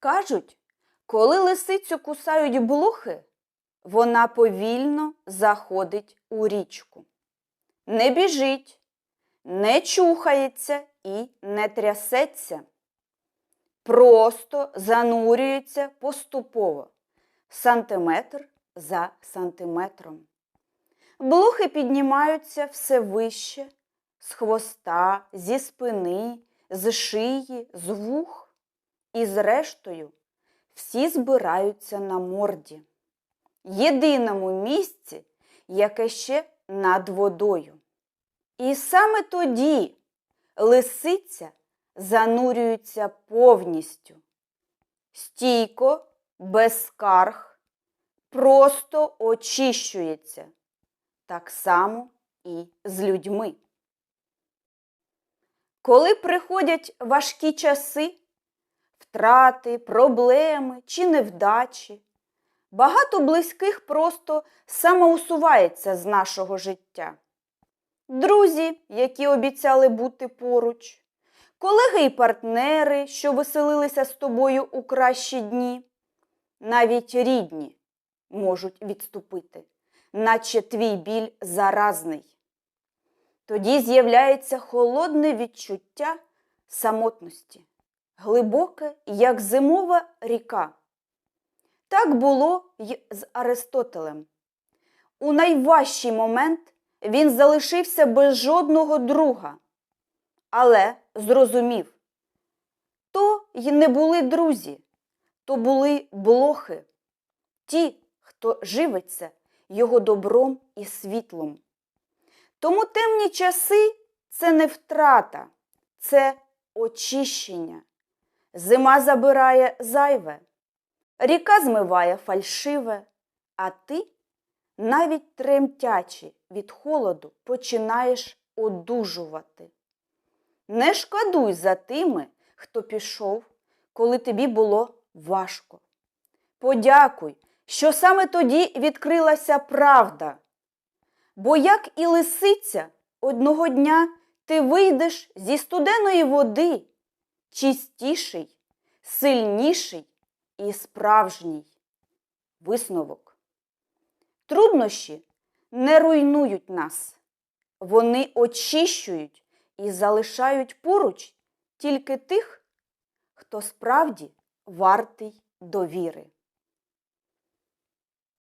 Кажуть, коли лисицю кусають блохи, вона повільно заходить у річку. Не біжить, не чухається і не трясеться. Просто занурюється поступово, сантиметр за сантиметром. Блохи піднімаються все вище, з хвоста, зі спини, з шиї, з вух. І зрештою всі збираються на морді, єдиному місці, яке ще над водою. І саме тоді лисиця занурюється повністю, стійко, без скарг, просто очищується, так само і з людьми. Коли приходять важкі часи, втрати, проблеми чи невдачі, багато близьких просто самоусувається з нашого життя. Друзі, які обіцяли бути поруч, колеги і партнери, що веселилися з тобою у кращі дні, навіть рідні можуть відступити, наче твій біль заразний. Тоді з'являється холодне відчуття самотності, глибоке, як зимова ріка. Так було й з Аристотелем. У найважчий момент він залишився без жодного друга, але зрозумів, то й не були друзі, то були блохи, ті, хто живиться його добром і світлом. Тому темні часи це не втрата, це очищення. Зима забирає зайве, ріка змиває фальшиве, а ти, навіть тремтячи від холоду, починаєш одужувати. Не шкодуй за тими, хто пішов, коли тобі було важко. Подякуй, що саме тоді відкрилася правда. Бо як і лисиця, одного дня ти вийдеш зі студеної води, чистіший, сильніший і справжній. Висновок. Труднощі не руйнують нас, вони очищують і залишають поруч тільки тих, хто справді вартий довіри.